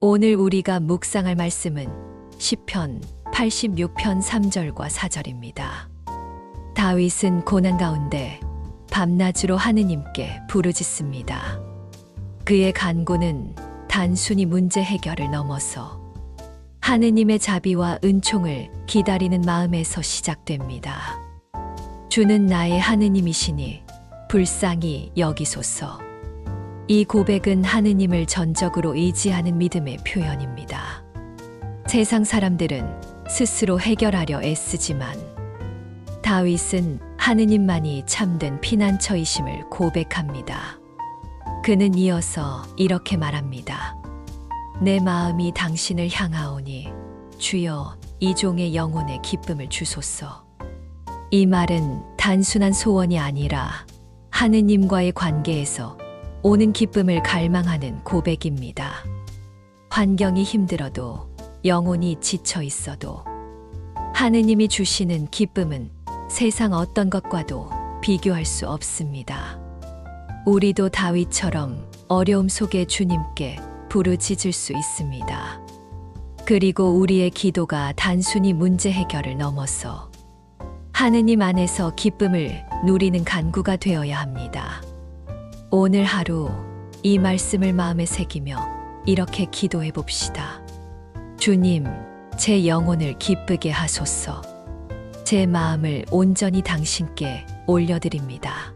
오늘 우리가 묵상할 말씀은 시편 86편 3절과 4절입니다. 다윗은 고난 가운데 밤낮으로 하느님께 부르짖습니다. 그의 간구는 단순히 문제 해결을 넘어서 하느님의 자비와 은총을 기다리는 마음에서 시작됩니다. 주는 나의 하느님이시니 불쌍히 여기소서. 이 고백은 하느님을 전적으로 의지하는 믿음의 표현입니다. 세상 사람들은 스스로 해결하려 애쓰지만 다윗은 하느님만이 참된 피난처이심을 고백합니다. 그는 이어서 이렇게 말합니다. 내 마음이 당신을 향하오니 주여 이 종의 영혼에 기쁨을 주소서. 이 말은 단순한 소원이 아니라 하느님과의 관계에서 오는 기쁨을 갈망하는 고백입니다. 환경이 힘들어도 영혼이 지쳐 있어도 하느님이 주시는 기쁨은 세상 어떤 것과도 비교할 수 없습니다. 우리도 다윗처럼 어려움 속에 주님께 부르짖을 수 있습니다. 그리고 우리의 기도가 단순히 문제 해결을 넘어서 하느님 안에서 기쁨을 누리는 간구가 되어야 합니다. 오늘 하루 이 말씀을 마음에 새기며 이렇게 기도해 봅시다. 주님, 제 영혼을 기쁘게 하소서. 제 마음을 온전히 당신께 올려드립니다.